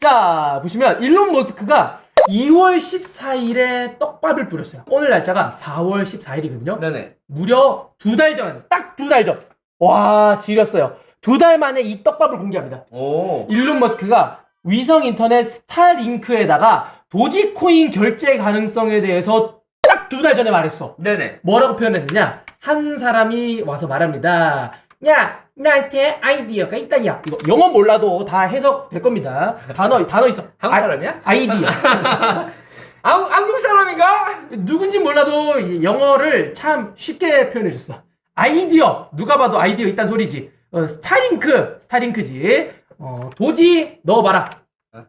자, 보시면 일론 머스크가 2월 14일에 떡밥을 뿌렸어요. 오늘 날짜가 4월 14일이거든요. 네네. 무려 두 달 전, 딱 두 달 전. 와, 지렸어요. 두 달 만에 이 떡밥을 공개합니다. 오. 일론 머스크가 위성 인터넷 스타링크에다가 도지코인 결제 가능성에 대해서 딱 두 달 전에 말했어. 네네. 뭐라고 표현했느냐? 한 사람이 와서 말합니다. 야, 나한테 아이디어가 있다, 야. 이거 영어 몰라도 다 해석될 겁니다. 단어, 단어 있어. 한국 아, 사람이야? 아 이디어. 한, 한국 사람인가? 누군지 몰라도 영어를 참 쉽게 표현해 줬어. 아이디어. 누가 봐도 아이디어 있단 소리지. 어, 스타링크. 스타링크지. 어, 도지 넣어봐라.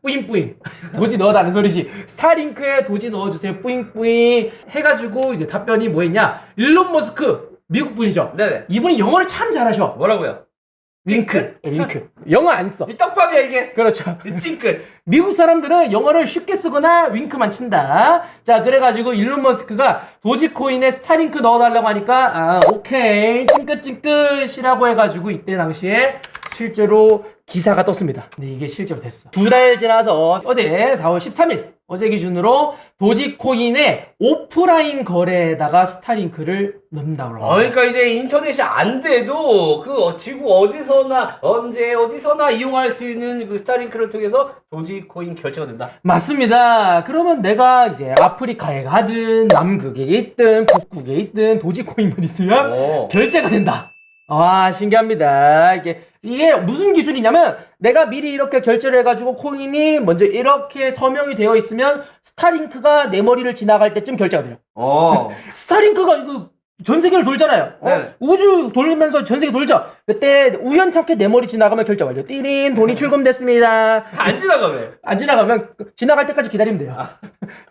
뿌잉뿌잉. 도지 넣어달라는 소리지. 스타링크에 도지 넣어주세요. 뿌잉뿌잉. 해가지고 이제 답변이 뭐였냐. 일론 머스크. 미국 분이죠. 네네. 이분이 영어를 참 잘하셔. 뭐라고요? 윙크. 예, 윙크. 영어 안 써. 이 떡밥이야 이게. 그렇죠. 이 찡끗. 미국 사람들은 영어를 쉽게 쓰거나 윙크만 친다. 자, 그래가지고 일론 머스크가 도지코인에 스타링크 넣어달라고 하니까, 아, 오케이. 찡긋찡긋이라고 해가지고 이때 당시에 실제로 기사가 떴습니다. 근데 이게 실제로 됐어. 두 달 지나서 어제 4월 13일, 어제 기준으로 도지코인의 오프라인 거래에다가 스타링크를 넣는다고 어, 그러니까 이제 인터넷이 안 돼도 그 어- 지구 어디서나 언제 어디서나 이용할 수 있는 그 스타링크를 통해서 도지코인 결제가 된다. 맞습니다. 그러면 내가 이제 아프리카에 가든 남극에 있든 북극에 있든 도지코인만 있으면 오. 결제가 된다. 와 신기합니다. 이게 이게 무슨 기술이냐면 내가 미리 이렇게 결제를 해가지고 코인이 먼저 이렇게 서명이 되어 있으면 스타링크가 내 머리를 지나갈 때쯤 결제가 돼요. 어. 스타링크가 이거 전 세계를 돌잖아요. 어? 네. 우주 돌면서 전 세계 돌죠. 그때 우연찮게 내 머리 지나가면 결제 완료. 띠린 돈이 출금됐습니다. 안 지나가면. 안 지나가면 그- 지나갈 때까지 기다리면 돼요.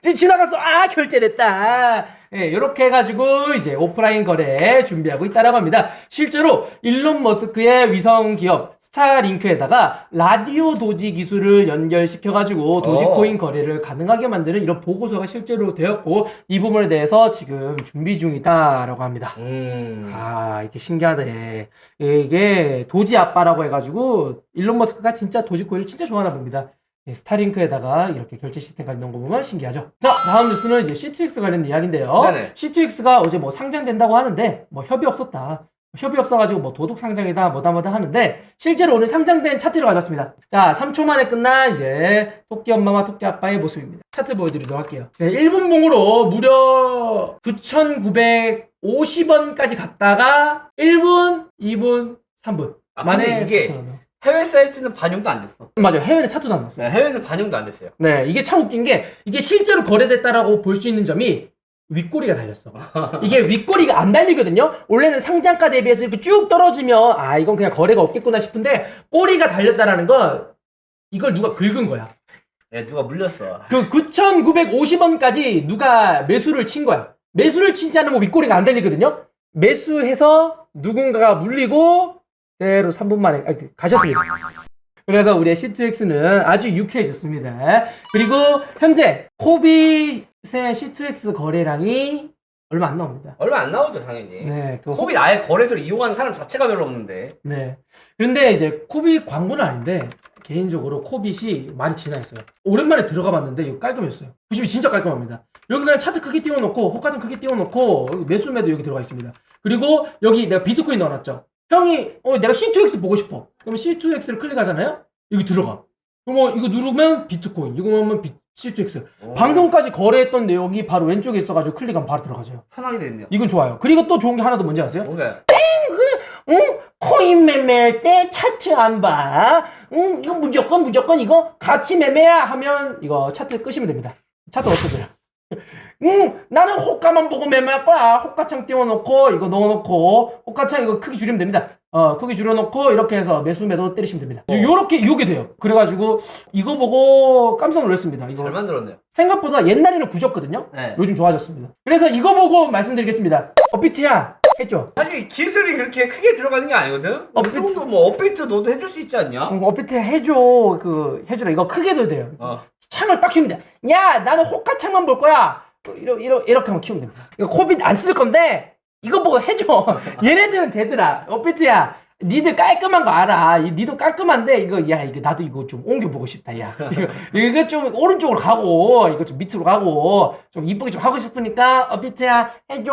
지- 지나가서 아 결제됐다. 예, 이렇게 해가지고 이제 오프라인 거래 준비하고 있다라고 합니다. 실제로 일론 머스크의 위성 기업 스타링크에다가 라디오 도지 기술을 연결시켜가지고 도지코인 거래를 가능하게 만드는 이런 보고서가 실제로 되었고 이 부분에 대해서 지금 준비 중이다라고 합니다. 음. 아, 이게 신기하네. 이게 도지 아빠라고 해가지고 일론 머스크가 진짜 도지코인을 진짜 좋아하나 봅니다. 예, 스타링크에다가 이렇게 결제 시스템까지 넣은 거 보면 신기하죠. 자, 다음 뉴스는 이제 C2X 관련 이야기인데요. 네네. C2X가 어제 뭐 상장된다고 하는데 뭐 협의 없었다. 협의 없어가지고 뭐 도둑 상장이다 뭐다 뭐다 하는데 실제로 오늘 상장된 차트를 가졌습니다. 자, 3초 만에 끝난 이제 토끼 엄마와 토끼 아빠의 모습입니다. 차트 보여드리도록 할게요. 네, 1분 봉으로 무려 9,950원까지 갔다가 1분, 2분, 3분 아, 만에 이게 4,000원. 해외 사이트는 반영도 안 됐어. 맞아요. 해외는 차트도 안 났어요. 네, 해외는 반영도 안 됐어요. 네, 이게 참 웃긴 게 이게 실제로 거래됐다라고 볼 수 있는 점이 윗꼬리가 달렸어. 이게 윗꼬리가 안 달리거든요. 원래는 상장가 대비해서 이렇게 쭉 떨어지면 아 이건 그냥 거래가 없겠구나 싶은데 꼬리가 달렸다라는 건 이걸 누가 긁은 거야. 네, 누가 물렸어. 그 9,950원까지 누가 매수를 친 거야. 매수를 치지 않으면 윗꼬리가 안 달리거든요. 매수해서 누군가가 물리고 대로 3분 만에 아, 그, 가셨습니다. 그래서 우리의 C2X는 아주 유쾌해졌습니다. 그리고 현재 코빗의 C2X 거래량이 얼마 안 나옵니다. 얼마 안 나오죠, 당연히. 네, 그 코빗 아예 거래소를 이용하는 사람 자체가 별로 없는데. 네. 그런데 이제 코빗 광고는 아닌데 개인적으로 코빗이 많이 진화했어요. 오랜만에 들어가 봤는데 이거 깔끔했어요. 보시면 진짜 깔끔합니다. 여기 그냥 차트 크게 띄워놓고 호가선 크게 띄워놓고 매수매도 여기 들어가 있습니다. 그리고 여기 내가 비트코인 넣어놨죠. 형이 어 내가 C2X 보고 싶어. 그럼 C2X를 클릭하잖아요. 여기 들어가. 그러면 이거 누르면 비트코인, 이거 누르면 비, C2X. 오. 방금까지 거래했던 내용이 바로 왼쪽에 있어가지고 클릭하면 바로 들어가죠. 편하게 됐네요. 이건 좋아요. 그리고 또 좋은 게 하나 더 뭔지 아세요? 뭔가요? 응? 코인 매매할 때 차트 안 봐. 응? 이거 무조건 무조건 이거 같이 매매야 하면 이거 차트 끄시면 됩니다. 차트 없어져요. 응, 나는 호가만 보고 매매할 거야. 호가창 띄워놓고 이거 넣어놓고 호가창 이거 크기 줄이면 됩니다. 어, 크기 줄여놓고 이렇게 해서 매수 매도 때리시면 됩니다. 어. 요렇게 요게 돼요. 그래가지고 이거 보고 깜짝 놀랐습니다. 이거 잘 만들었네요. 생각보다 옛날에는 굳었거든요. 네. 요즘 좋아졌습니다. 그래서 이거 보고 말씀드리겠습니다. 업비트야 했죠. 사실 기술이 그렇게 크게 들어가는 게 아니거든? 업비트. 업비트. 뭐 업비트 너도 해줄 수 있지 않냐? 응, 업비트 해줘. 그, 해주라. 이거 크게 둬야 돼요. 어. 창을 돼. 야, 나는 호가창만 볼 거야. 이러, 이러, 이렇게 하면 키우면 됩니다. 이거 코빗 안 쓸 건데, 이거 보고 해줘. 얘네들은 되더라. 업비트야. 니들 깔끔한 거 알아. 이 니도 깔끔한데 이거 야 이거 나도 이거 좀 옮겨보고 싶다. 야 이거, 이거 좀 오른쪽으로 가고 이거 좀 밑으로 가고 좀 이쁘게 좀 하고 싶으니까 어비트야 해줘.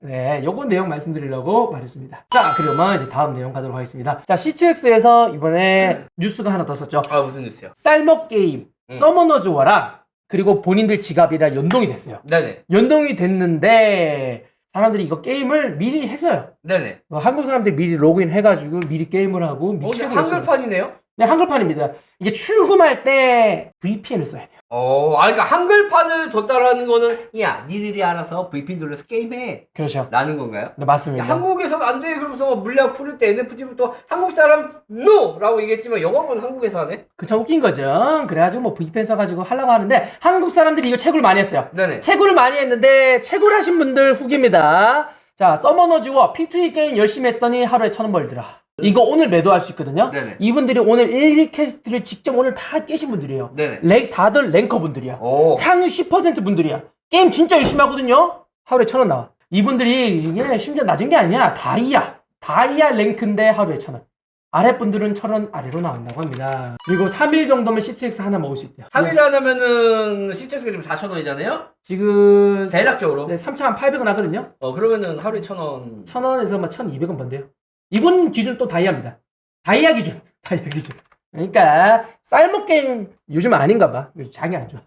네, 요거 내용 말씀드리려고 말했습니다. 자, 그러면 이제 다음 내용 가도록 하겠습니다. 자, C2X에서 이번에 뉴스가 하나 더 썼죠. 아 무슨 뉴스요? 쌀먹 게임, 음. 서머너즈 워랑 그리고 본인들 지갑이랑 연동이 됐어요. 네네 연동이 됐는데 사람들이 이거 게임을 미리 했어요. 네네. 어, 한국 사람들이 미리 로그인 해가지고 미리 게임을 하고 어, 미리 근데 냈어요. 한글판이네요? 네, 한글판입니다. 이게 출금할 때 VPN을 써야 돼요. 어, 아, 그러니까 한글판을 뒀다라는 거는 야, 니들이 알아서 VPN 돌려서 게임해 그렇죠. 라는 건가요? 네, 야, 맞습니다. 한국에서는 안 돼. 그러면서 물량 풀을 때 NFT부터 한국 사람 NO! 라고 얘기했지만 영어는 한국에서 하네? 그참 웃긴 거죠. 그래가지고 뭐 VPN 써가지고 하려고 하는데 한국 사람들이 이거 채굴 많이 했어요. 네네. 채굴을 많이 했는데 채굴하신 분들 후기입니다. 자, 서머너즈와 P2E 게임 열심히 했더니 하루에 천 원 벌더라. 이거 오늘 매도할 수 있거든요. 네네. 이분들이 오늘 1위 캐스트를 직접 오늘 다 깨신 분들이에요. 네네. 랭, 다들 랭커 분들이야. 오. 상위 10% 분들이야. 게임 진짜 열심히 하거든요. 하루에 천 원 나와. 이분들이 이게 심지어 낮은 게 아니야. 다이아. 다이아 랭크인데 하루에 천 원. 아래 분들은 천원 아래로 나온다고 합니다. 그리고 3일 정도면 CTX 하나 먹을 수 있대요. 3일 하냐면은 시트엑스가 지금 4,000원이잖아요? 지금 대략적으로. 네, 3,800원 하거든요. 어, 그러면은 하루에 1,000원. 1,000원에서 막 1,200원 번대요. 이분 기준 또 다이아입니다. 다이아 기준. 다이아 기준. 그러니까 쌀먹 게임 요즘 아닌가 봐. 장이 안 좋아.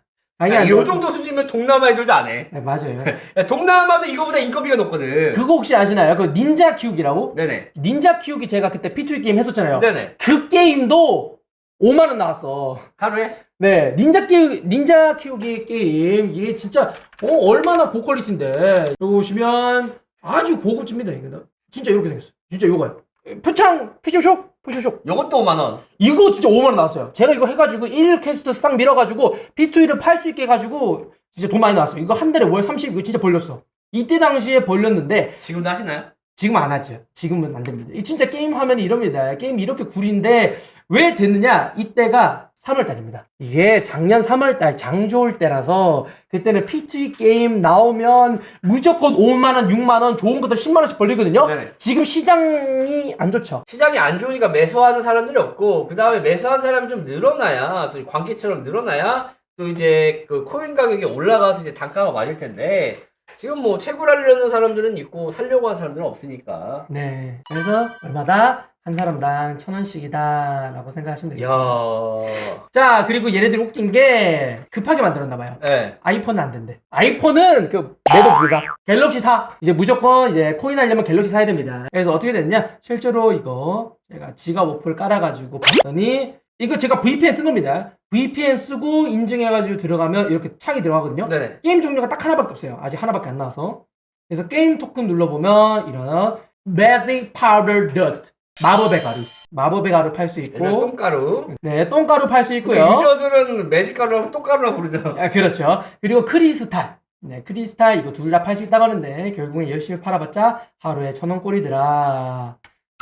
야, 좋아. 요 정도 수준이면 동남아 애들도 안 해. 네, 맞아요. 야, 동남아도 이거보다 인건비가 높거든. 그거 혹시 아시나요? 그 닌자 키우기라고? 네네. 닌자 키우기 제가 그때 P2E 게임 했었잖아요. 네네. 그 게임도 5만 원 나왔어. 하루에? 네, 닌자 키우기 닌자 키우기 게임 이게 진짜 어, 얼마나 고퀄리티인데. 여기 보시면 아주 고급집니다 이거. 진짜 이렇게 생겼어. 진짜 이거요. 표창 피쇼쇼 피쇼쇼. 요것도 5만원. 이거 진짜 5만 원 나왔어요. 제가 이거 해가지고 1 캐스트 싹 밀어가지고 P2E를 팔 수 있게 해가지고 진짜 돈 많이 나왔어. 이거 한 달에 월 30, 이거 진짜 벌렸어. 이때 당시에 벌렸는데 지금도 하시나요? 지금 안 하죠. 지금은 안 됩니다. 이 진짜 게임 화면이 이럽니다. 게임이 이렇게 구린데 왜 됐느냐? 이때가 3월 달입니다. 이게 작년 3월 달 장 좋을 때라서 그때는 P2E 게임 나오면 무조건 5만 원, 6만 원, 좋은 것들 10만 원씩 벌리거든요. 네네. 지금 시장이 안 좋죠. 시장이 안 좋으니까 매수하는 사람들이 없고 그 다음에 매수한 사람이 좀 늘어나야 또 광기처럼 늘어나야 또 이제 그 코인 가격이 올라가서 이제 단가가 맞을 텐데 지금 뭐 채굴하려는 사람들은 있고 살려고 하는 사람들은 없으니까 네. 그래서 얼마다 한 사람당 천 원씩이다라고 생각하시면 되겠습니다. 이야 자, 그리고 얘네들이 웃긴 게 급하게 만들었나 봐요. 네. 아이폰은 안 된대. 아이폰은 그 매도 불가. 갤럭시 사. 이제 무조건 이제 코인 하려면 갤럭시 사야 됩니다. 그래서 어떻게 됐냐? 실제로 이거 제가 지갑 어플 깔아가지고 봤더니 이거 제가 VPN 쓴 겁니다. VPN 쓰고 인증해가지고 들어가면 이렇게 창이 들어가거든요. 네네 게임 종류가 딱 하나밖에 없어요. 아직 하나밖에 안 나와서. 그래서 게임 토큰 눌러보면 이런 Magic Powder Dust 마법의 가루. 마법의 가루 팔 수 얘는 있고 똥가루 네 똥가루 팔수 근데 있고요. 유저들은 매직가루랑 똥가루라고 부르죠 아, 그렇죠. 그리고 크리스탈. 네, 크리스탈 이거 둘 다 팔 수 있다고 하는데 결국엔 열심히 팔아봤자 하루에 천 원 꼴이더라.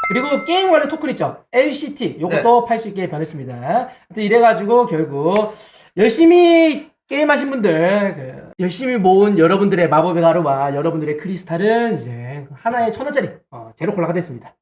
그리고 게임 관련 토큰 있죠. LCT 요것도 팔 수 있게 변했습니다. 이래가지고 결국 열심히 게임하신 분들 그 열심히 모은 여러분들의 마법의 가루와 여러분들의 크리스탈은 이제 하나에 천 원짜리 어, 제로 콜라가 됐습니다.